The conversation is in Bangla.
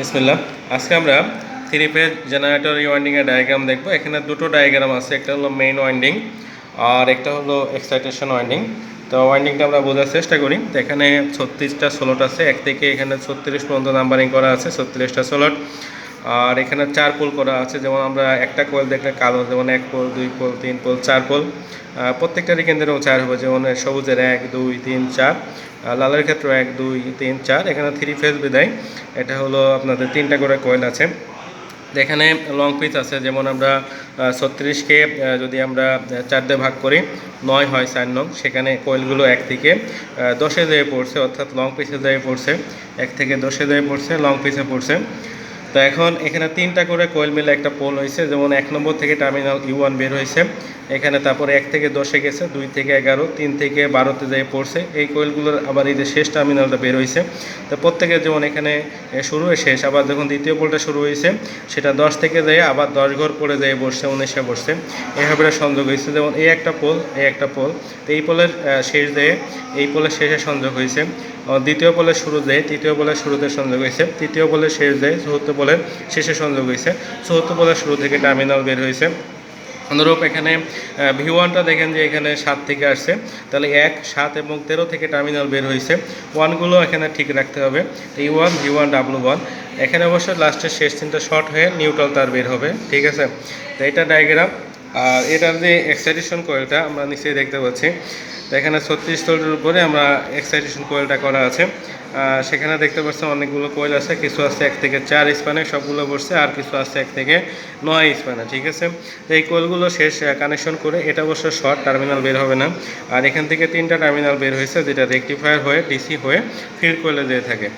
বিসমিল্লাহ। আজকে আমরা থ্রি পেজ জেনারেটর ওয়াইন্ডিংয়ের ডায়াগ্রাম দেখব। এখানে দুটো ডায়াগ্রাম আছে, একটা হলো মেইন ওয়াইন্ডিং আর একটা হলো এক্সাইটেশন ওয়াইন্ডিং তো ওয়াইন্ডিংটা আমরা বোঝার চেষ্টা করি। তো এখানে ছত্রিশটা সোলট আছে এক থেকে এখানে ছত্রিশ পর্যন্ত নাম্বারিং করা আছে, ছত্রিশটা ষোলোট আর এখানে চার পোল করা আছে, যেমন আমরা একটা কোয়েল দেখলে কালো, যেমন এক পোল, দুই পোল, তিন পোল, চার পোল। প্রত্যেকটারই কেন্দ্রেও চার হবে, যেমন সবুজের এক, দুই, তিন, চার। লালের ক্ষেত্রে এক, দুই, তিন, চার। এখানে থ্রি ফেজ বিদায়। এটা হলো আপনাদের তিনটা করে কয়েল আছে। এখানে লং পিচ আছে, যেমন আমরা ছত্রিশকে যদি আমরা চার দিয়ে ভাগ করি, নয় হয় চার নং, সেখানে কয়েলগুলো এক থেকে দশে দেয়ে পড়ছে, অর্থাৎ লং পিসে দেয়ে পড়ছে, এক থেকে দশে দেয়ে পড়ছে লং পিসে পড়ছে। তো এখন এখানে তিনটা করে কোয়েল মিলে একটা পোল হয়েছে যেমন এক নম্বর থেকে টার্মিনাল ইউ ওয়ান বের হয়েছে এখানে তারপরে এক থেকে দশে গেছে, দুই থেকে এগারো, তিন থেকে বারোতে যেয়ে পড়ছে। এই কোয়েলগুলোর আবার এই যে শেষ টার্মিনালটা বের হয়েছে তো প্রত্যেকের যেমন এখানে শুরু হয়ে শেষ, আবার যখন দ্বিতীয় পোলটা শুরু হয়েছে সেটা দশ থেকে যেয়ে আবার দশ ঘর পরে যেয়ে বসছে, উনিশে বসছে। এভাবে সংযোগ হয়েছে যেমন এই একটা পোল, এই একটা পোল। তো এই পোলের শেষ দিয়ে এই পোলের শেষে সংযোগ হয়েছে দ্বিতীয় পোলের শুরু দেয় তৃতীয় পোলের শুরুতে সংযোগ হয়েছে তৃতীয় পোলের শেষ দেয় চতুর্থ পোলের শেষে সংযোগ হয়েছে চতুর্থ পোলের শুরু থেকে টার্মিনাল বের হয়েছে অনুরূপ এখানে ভি ওয়ানটা দেখেন যে এখানে সাত থেকে আসছে। তাহলে এক, সাত এবং তেরো থেকে টার্মিনাল বের হয়েছে। ওয়ানগুলো এখানে ঠিক রাখতে হবে। E one V one W one এখানে অবশ্য লাস্টের শেষ তিনটা শর্ট হয়ে নিউট্রাল তার বের হবে। ঠিক আছে? তো এটা ডায়াগ্রাম আর এটার যে এক্সাইটেশন কোয়েলটা আমরা নিচেই দেখতে পাচ্ছি। এখানে ছত্রিশ তলের উপরে আমরা এক্সাইটেশন কোয়েলটা করা আছে। সেখানে দেখতে পাচ্ছেন অনেকগুলো কোয়েল আছে, কিছু আছে এক থেকে চার স্প্যানে, সবগুলো বসছে, আর কিছু আছে এক থেকে নয় স্প্যানে, ঠিক আছে? তো এই কোয়েলগুলো শেষ কানেকশন করে এটা অবশ্য শর্ট টার্মিনাল বের হবে না। আর এখান থেকে তিনটা টার্মিনাল বের হয়েছে, যেটা রেকটিফায়ার হয়ে ডিসি হয়ে ফিল্ড কোয়েলে যেয়ে থাকে।